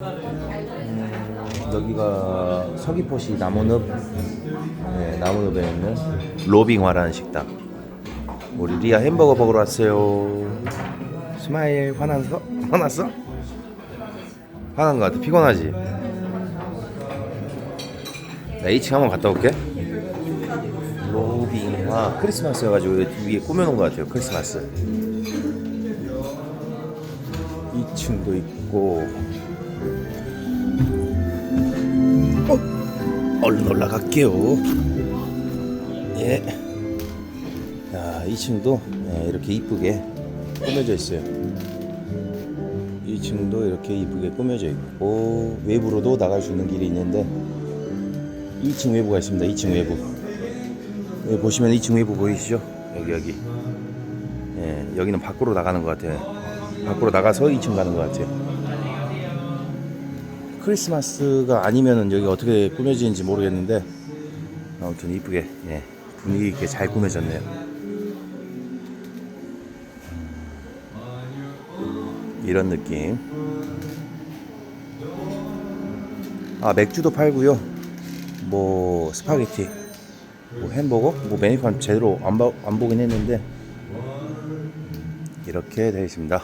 음, 여기가 서귀포시 나무늪 네, 나무늪에 있는 로빙화라는 식당. 우리 리아 햄버거 먹으러 왔어요. 스마일 화났어? 화났어? 화난 것 같아. 피곤하지? 나 2층 한번 갔다 올게. 로빙화 크리스마스여가지고 위에 꾸며놓은 것 같아요. 크리스마스. 2층도 있고 어? 얼른 올라갈게요 예. 야, 2층도 예, 이렇게 이쁘게 꾸며져 있어요 2층도 이렇게 이쁘게 꾸며져 있고 외부로도 나갈 수 있는 길이 있는데 2층 외부가 있습니다 2층 외부 여기 보시면 2층 외부 보이시죠? 여기 여기 예, 여기는 밖으로 나가는 것 같아요 밖으로 나가서 2층 가는 것 같아요. 크리스마스가 아니면은 여기 어떻게 꾸며지는지 모르겠는데 아무튼 이쁘게 예, 분위기 있게 잘 꾸며졌네요. 이런 느낌. 아 맥주도 팔고요. 뭐 스파게티, 뭐 햄버거, 뭐 메뉴판 제대로 안, 봐- 안 보긴 했는데 이렇게 되어 있습니다.